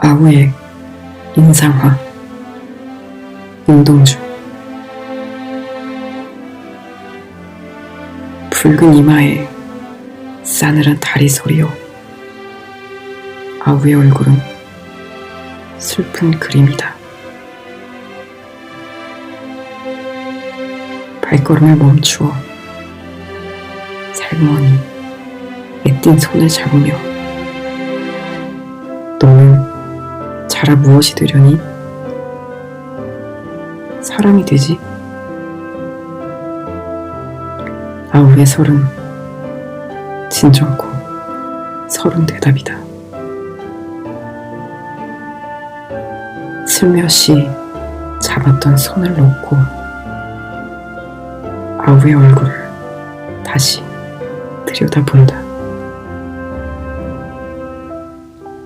아우의 인상화 윤동주. 붉은 이마에 싸늘한 다리 소리요. 아우의 얼굴은 슬픈 그림이다. 발걸음을 멈추어 살머니 애띤 손을 잡으며 자라 무엇이 되려니? 사람이 되지? 아우의 설은 진정코 서른 대답이다. 슬며시 잡았던 손을 놓고 아우의 얼굴을 다시 들여다본다.